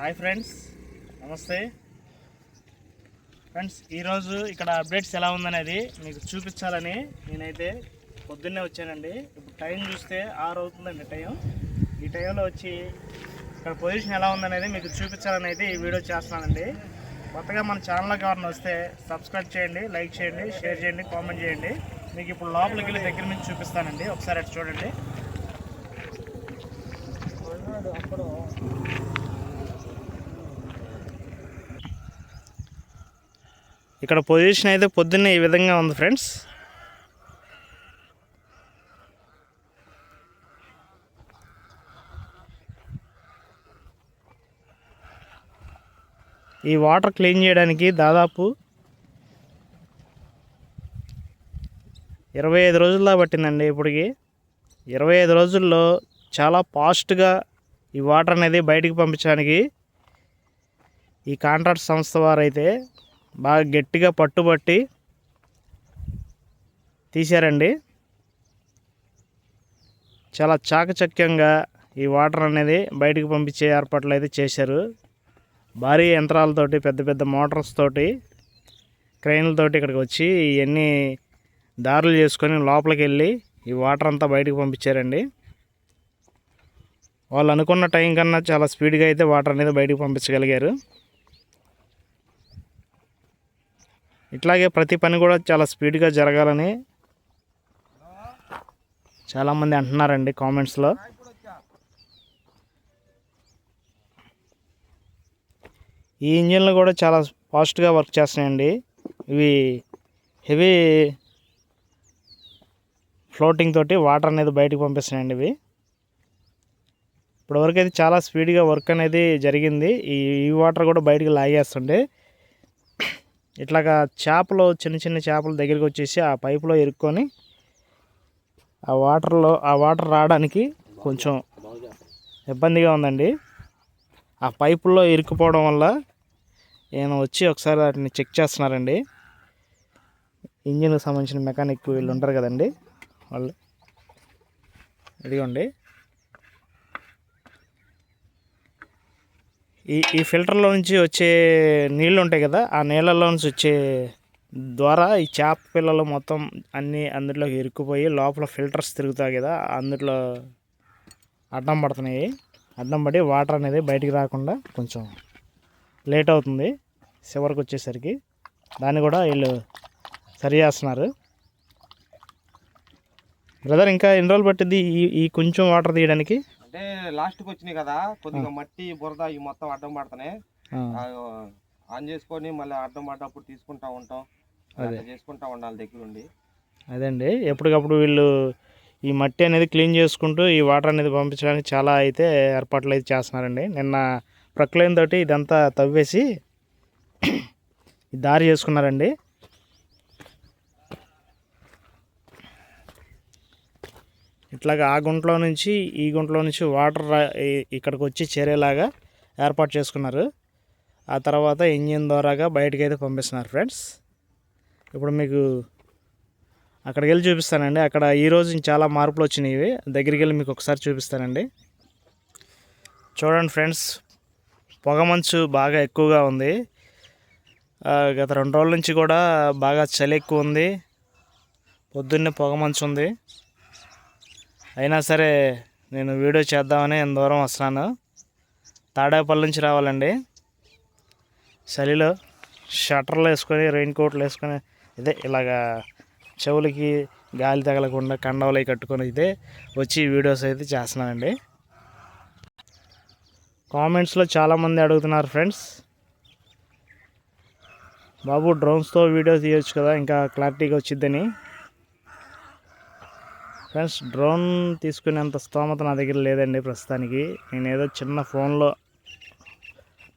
Hi friends నమస్తే. Friends ఈరోజు ఇక్కడ అప్డేట్స్ ఎలా ఉందనేది మీకు చూపించాలని నేనైతే పొద్దున్నే వచ్చానండి. ఇప్పుడు టైం చూస్తే ఆరు అవుతుందండి టైం. ఈ టైంలో వచ్చి ఇక్కడ పొజిషన్ ఎలా ఉందనేది మీకు చూపించాలని అయితే ఈ వీడియో చేస్తున్నానండి. కొత్తగా మన ఛానల్కి ఎవరైనా వస్తే సబ్స్క్రైబ్ చేయండి లైక్ చేయండి షేర్ చేయండి కామెంట్ చేయండి. మీకు ఇప్పుడు లోపలికి వెళ్ళి దగ్గర నుంచి చూపిస్తానండి. ఒకసారి అటు చూడండి. ఇక్కడ పొజిషన్ అయితే పొద్దున్నే ఈ విధంగా ఉంది ఫ్రెండ్స్ ఈ వాటర్ క్లీన్ చేయడానికి దాదాపు ఇరవై ఐదు రోజుల్లో పట్టిందండి ఇప్పటికి. ఇరవై ఐదు రోజుల్లో చాలా ఫాస్ట్గా ఈ వాటర్ అనేది బయటికి పంపించడానికి ఈ కాంట్రాక్ట్ సంస్థ వారైతే బాగా గట్టిగా పట్టుబట్టి తీశారండి. చాలా చాకచక్యంగా ఈ వాటర్ అనేది బయటకు పంపించే ఏర్పాట్లు అయితే చేశారు. భారీ యంత్రాలతోటి పెద్ద పెద్ద మోటార్స్ తోటి క్రెయిన్లతోటి ఇక్కడికి వచ్చి ఇవన్నీ దారులు చేసుకొని లోపలికి వెళ్ళి ఈ వాటర్ అంతా బయటకు పంపించారండి. వాళ్ళు అనుకున్న టైం కన్నా చాలా స్పీడ్గా అయితే వాటర్ అనేది బయటకు పంపించగలిగారు. ఇట్లాగే ప్రతి పని కూడా చాలా స్పీడ్గా జరగాలని చాలామంది అంటున్నారండి కామెంట్స్లో. ఈ ఇంజిన్లు కూడా చాలా ఫాస్ట్గా వర్క్ చేస్తున్నాయండి. ఇవి హెవీ ఫ్లోటింగ్ తోటి వాటర్ అనేది బయటకు పంపిస్తున్నాయండి ఇవి. ఇప్పటివరకు అయితే చాలా స్పీడ్గా వర్క్ అనేది జరిగింది. ఈ ఈ వాటర్ కూడా బయటకు లాగేస్తుండే. ఇట్లాగా చేపలు చిన్న చిన్న చేపలు దగ్గరికి వచ్చేసి ఆ పైపులో ఇరుక్కొని ఆ వాటర్లో ఆ వాటర్ రావడానికి కొంచెం ఇబ్బందిగా ఉందండి. ఆ పైపుల్లో ఇరుక్కుపోవడం వల్ల నేను వచ్చి ఒకసారి వాటిని చెక్ చేస్తున్నారండి. ఇంజిన్కి సంబంధించిన మెకానిక్ వీళ్ళు ఉంటారు కదండి. వాళ్ళు ఇదిగోండి. ఈ ఈ ఫిల్టర్లో నుంచి వచ్చే నీళ్ళు ఉంటాయి కదా ఆ నీళ్ళలో నుంచి వచ్చే ద్వారా ఈ చేప పిల్లలు మొత్తం అన్నీ అందులోకి ఇరుక్కుపోయి లోపల ఫిల్టర్స్ తిరుగుతాయి కదా అందులో అడ్డం పడుతున్నాయి. అడ్డం పడి వాటర్ అనేది బయటికి రాకుండా కొంచెం లేట్ అవుతుంది చివరికి వచ్చేసరికి. దాన్ని కూడా వీళ్ళు సరి చేస్తున్నారు. బ్రదర్ ఇంకా ఎన్ని రోజులు పట్టింది ఈ ఈ కొంచెం వాటర్ తీయడానికి? అంటే లాస్ట్కి వచ్చినాయి కదా కొద్దిగా మట్టి బురద ఇవి మొత్తం అడ్డం పడుతున్నాయి ఆన్ చేసుకొని మళ్ళీ అడ్డం పడ్డప్పుడు తీసుకుంటా ఉంటాం. అట్లా చేసుకుంటా ఉండాలి దగ్గర ఉండి అదండి ఎప్పటికప్పుడు వీళ్ళు ఈ మట్టి అనేది క్లీన్ చేసుకుంటూ ఈ వాటర్ అనేది పంపించడానికి చాలా అయితే ఏర్పాట్లు అయితే చేస్తున్నారండి. నిన్న ప్రక్లైన్ తోటి ఇదంతా తవ్వేసి ఈ దారి చేసుకున్నారండి. ఇట్లాగా ఆ గుంటలో నుంచి ఈ గుంటలో నుంచి వాటర్ రా- ఇక్కడికి వచ్చి చేరేలాగా ఏర్పాటు చేసుకున్నారు. ఆ తర్వాత ఇంజిన్ ద్వారాగా బయటకు అయితే పంపిస్తున్నారు ఫ్రెండ్స్. ఇప్పుడు మీకు అక్కడికి వెళ్ళి చూపిస్తానండి. అక్కడ ఈ రోజు చాలా మార్పులు వచ్చినాయి దగ్గరికి వెళ్ళి మీకు ఒకసారి చూపిస్తానండి. చూడండి ఫ్రెండ్స్ పొగమంచు బాగా ఎక్కువగా ఉంది. గత రెండు రోజుల నుంచి కూడా బాగా చలి ఎక్కువ ఉంది. పొద్దున్నే పొగమంచు ఉంది. అయినా సరే నేను వీడియో చేద్దామని ఇంత దూరం వస్తున్నాను. తాడేపల్లి నుంచి రావాలండి. చలిలో షట్టర్లు వేసుకొని రెయిన్ కోట్లు వేసుకొని ఇదే ఇలాగా చెవులకి గాలి తగలకుండా కండవలై కట్టుకొని అయితే వచ్చి వీడియోస్ అయితే చేస్తున్నానండి. కామెంట్స్లో చాలామంది అడుగుతున్నారు ఫ్రెండ్స్. బాబు డ్రోన్స్తో వీడియో తీయొచ్చు కదా ఇంకా క్లారిటీగా వచ్చిద్దని. ఫ్రెండ్స్ డ్రోన్ తీసుకునేంత స్తోమత నా దగ్గర లేదండి ప్రస్తుతానికి. నేను ఏదో చిన్న ఫోన్లో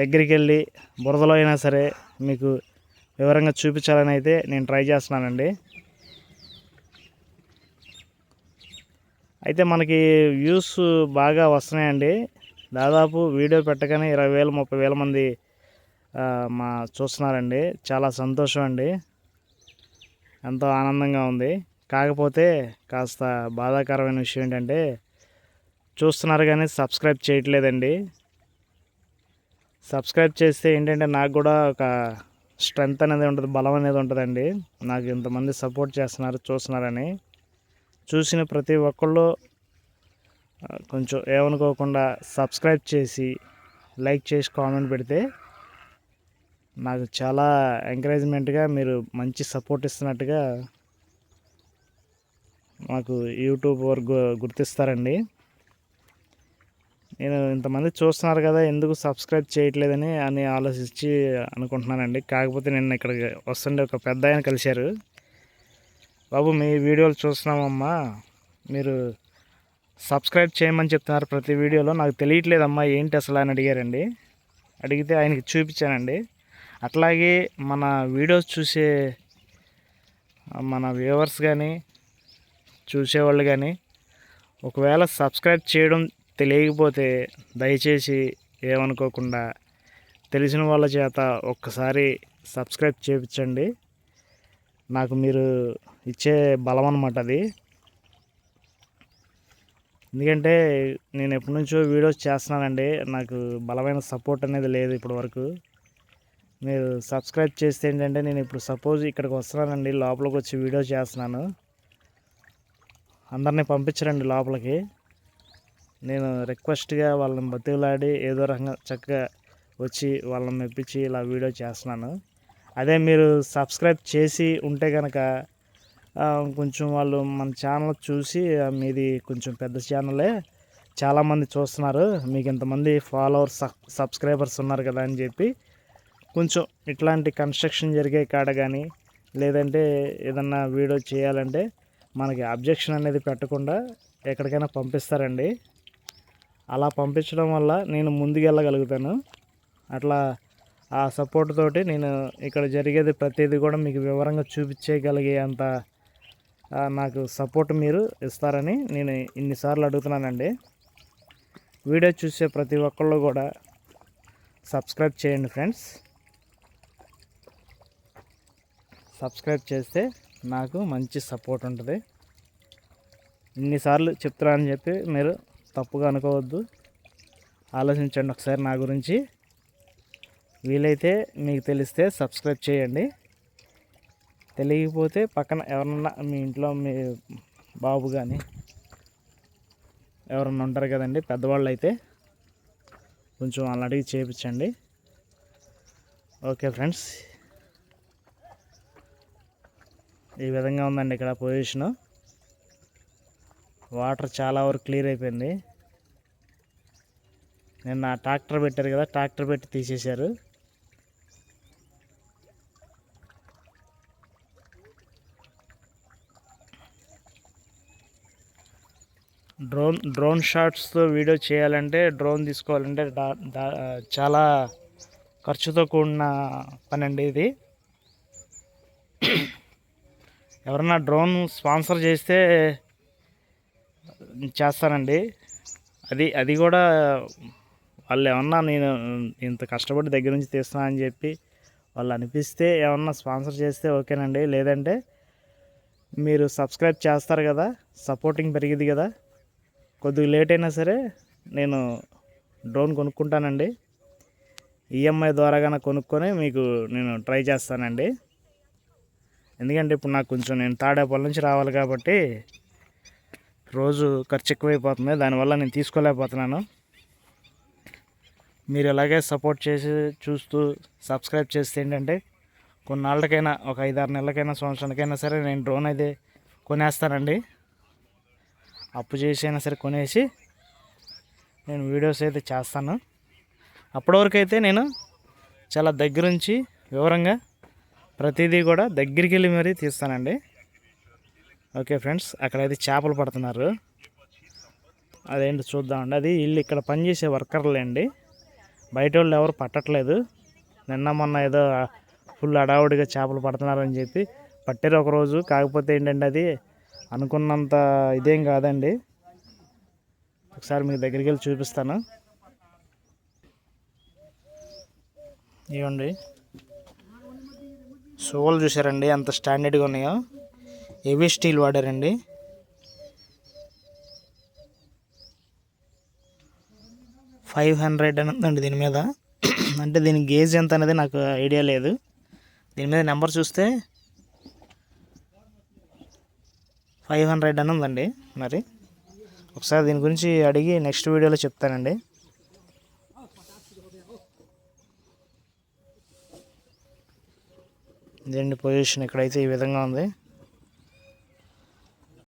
దగ్గరికి వెళ్ళి బురదలో అయినా సరే మీకు వివరంగా చూపించాలని అయితే నేను ట్రై చేస్తున్నానండి. అయితే మనకి వ్యూస్ బాగా వస్తున్నాయండి. దాదాపు వీడియో పెట్టగానే ఇరవై వేలు ముప్పై వేల మంది మా చూస్తున్నారండి. చాలా సంతోషం అండి. ఎంతో ఆనందంగా ఉంది. కాకపోతే కాస్త బాధాకరమైన విషయం ఏంటంటే చూస్తున్నారు కానీ సబ్స్క్రైబ్ చేయట్లేదండి. సబ్స్క్రైబ్ చేస్తే ఏంటంటే నాకు కూడా ఒక స్ట్రెంగ్త్ అనేది ఉంటుంది బలం అనేది ఉంటుందండి. నాకు ఇంతమంది సపోర్ట్ చేస్తున్నారు చూస్తున్నారని. చూసిన ప్రతి ఒక్కళ్ళు కొంచెం ఏమనుకోకుండా సబ్స్క్రైబ్ చేసి లైక్ చేసి కామెంట్ పెడితే నాకు చాలా ఎంకరేజ్మెంట్గా మీరు మంచి సపోర్ట్ ఇస్తున్నట్టుగా మాకు యూట్యూబ్ వరకు గుర్తిస్తారండి. నేను ఇంతమంది చూస్తున్నారు కదా ఎందుకు సబ్స్క్రైబ్ చేయట్లేదని అని ఆలోచించి అనుకుంటున్నానండి. కాకపోతే నిన్న ఇక్కడ వస్తుండే ఒక పెద్ద ఆయన కలిశారు. బాబు మీ వీడియోలు చూస్తున్నామమ్మా. మీరు సబ్స్క్రైబ్ చేయమని చెప్తున్నారు ప్రతి వీడియోలో. నాకు తెలియట్లేదమ్మా ఏంటి అసలు అని అడిగారండి. అడిగితే ఆయనకి చూపించానండి. అట్లాగే మన వీడియోస్ చూసే మన వ్యూవర్స్ కానీ చూసేవాళ్ళు కానీ ఒకవేళ సబ్స్క్రైబ్ చేయడం తెలియకపోతే దయచేసి ఏమనుకోకుండా తెలిసిన వాళ్ళ చేత ఒక్కసారి సబ్స్క్రైబ్ చేయించండి నాకు మీరు ఇచ్చే బలం అనమాట అది. ఎందుకంటే నేను ఎప్పటి నుంచో వీడియోస్ చేస్తున్నానండి. నాకు బలమైన సపోర్ట్ అనేది లేదు ఇప్పటి వరకు మీరు సబ్స్క్రైబ్ చేస్తే ఏంటంటే నేను ఇప్పుడు సపోజ్ ఇక్కడికి వస్తున్నానండి లోపలికి వచ్చి వీడియో చేస్తున్నాను. అందరినీ పంపించరండి లోపలికి. నేను రిక్వెస్ట్గా వాళ్ళని బతిలాడి ఏదో రకంగా చక్కగా వచ్చి వాళ్ళని మెప్పించి ఇలా వీడియో చేస్తున్నాను. అదే మీరు సబ్స్క్రైబ్ చేసి ఉంటే కనుక కొంచెం వాళ్ళు మన ఛానల్ చూసి మీది కొంచెం పెద్ద ఛానలే. చాలామంది చూస్తున్నారు. మీకు ఇంతమంది ఫాలోవర్స్ సబ్స్క్రైబర్స్ ఉన్నారు కదా అని చెప్పి. కొంచెం ఇట్లాంటి కన్స్ట్రక్షన్ జరిగే కాడ కానీ లేదంటే ఏదన్నా వీడియో చేయాలంటే మనకి అబ్జెక్షన్ అనేది పెట్టకుండా ఎక్కడికైనా పంపిస్తారండి. అలా పంపించడం వల్ల నేను ముందుకెళ్ళగలుగుతాను. అట్లా ఆ సపోర్ట్ తోటి నేను ఇక్కడ జరిగేది ప్రతిదీ కూడా మీకు వివరంగా చూపించగలిగే అంత నాకు సపోర్ట్ మీరు ఇస్తారని నేను ఇన్నిసార్లు అడుగుతున్నానండి. వీడియో చూసే ప్రతి ఒక్కళ్ళు కూడా సబ్స్క్రైబ్ చేయండి ఫ్రెండ్స్. సబ్స్క్రైబ్ చేస్తే నాకు మంచి సపోర్ట్ ఉంటుంది. ఇన్నిసార్లు చెప్తున్నానని చెప్పి మీరు తప్పుగా అనుకోవద్దు. ఆలోచించండి ఒకసారి నా గురించి. వీలైతే మీకు తెలిస్తే సబ్స్క్రైబ్ చేయండి. తెలియకపోతే పక్కన ఎవరన్నా మీ ఇంట్లో మీ బాబు కానీ ఎవరన్నా ఉంటారు కదండి పెద్దవాళ్ళు అయితే కొంచెం వాళ్ళని అడిగి చేయించండి ఓకే ఫ్రెండ్స్. ఈ విధంగా ఉందండి ఇక్కడ పొజిషను. వాటర్ చాలా వరకు క్లియర్ అయిపోయింది. నిన్న ట్రాక్టర్ పెట్టారు కదా ట్రాక్టర్ పెట్టి తీసేశారు. డ్రోన్ డ్రోన్ షాట్స్తో వీడియో చేయాలంటే డ్రోన్ తీసుకోవాలంటే చాలా ఖర్చుతో కూడిన పని అండి ఇది. ఎవరన్నా డ్రోన్ స్పాన్సర్ చేస్తే చేస్తానండి అది అది కూడా వాళ్ళు ఏమన్నా నేను ఇంత కష్టపడి దగ్గర నుంచి తీస్తున్నా అని చెప్పి వాళ్ళు అనిపిస్తే ఏమన్నా స్పాన్సర్ చేస్తే ఓకేనండి. లేదంటే మీరు సబ్స్క్రైబ్ చేస్తారు కదా సపోర్టింగ్ పెరిగింది కదా కొద్దిగా లేట్ అయినా సరే నేను డ్రోన్ కొనుక్కుంటానండి. ఈఎంఐ ద్వారా కనుక కొనుక్కొని మీకు నేను ట్రై చేస్తానండి. ఎందుకంటే ఇప్పుడు నాకు కొంచెం నేను తాడేపల్లి నుంచి రావాలి కాబట్టి రోజు ఖర్చు ఎక్కువైపోతుంది. దానివల్ల నేను తీసుకోలేకపోతున్నాను. మీరు ఎలాగే సపోర్ట్ చేసి చూస్తూ సబ్స్క్రైబ్ చేస్తే ఏంటంటే కొన్నాళ్ళకైనా ఒక ఐదారు నెలలకైనా సంవత్సరానికైనా సరే నేను డ్రోన్ అయితే కొనేస్తానండి. అప్పు చేసి అయినా సరే కొనేసి నేను వీడియోస్ అయితే చేస్తాను. అప్పటివరకు అయితే నేను చాలా దగ్గరుంచి వివరంగా ప్రతిదీ కూడా దగ్గరికి వెళ్ళి మరీ తీస్తానండి. ఓకే ఫ్రెండ్స్ అక్కడైతే చేపలు పడుతున్నారు. అదేంటి చూద్దామండి. అది వీళ్ళు ఇక్కడ పనిచేసే వర్కర్లేండి బయట వాళ్ళు ఎవరు పట్టట్లేదు. నిన్న మొన్న ఏదో ఫుల్ అడావుడిగా చేపలు పడుతున్నారని చెప్పి పట్టారు ఒకరోజు. కాకపోతే ఏంటంటే అది అనుకున్నంత ఇదేం కాదండి. ఒకసారి మీకు దగ్గరికి వెళ్ళి చూపిస్తాను. ఇవ్వండి. సోలు చూసారండి ఎంత స్టాండర్డ్గా ఉన్నాయో. హెవీ స్టీల్ వాడారండి. ఫైవ్ హండ్రెడ్ అని ఉందండి దీని మీద. అంటే దీని గేజ్ ఎంత అనేది నాకు ఐడియా లేదు. దీని మీద నెంబర్ చూస్తే ఫైవ్ హండ్రెడ్ అని ఉందండి మరి. ఒకసారి దీని గురించి అడిగి నెక్స్ట్ వీడియోలో చెప్తానండి. ఇదండి పొజిషన్ ఇక్కడైతే ఈ విధంగా ఉంది.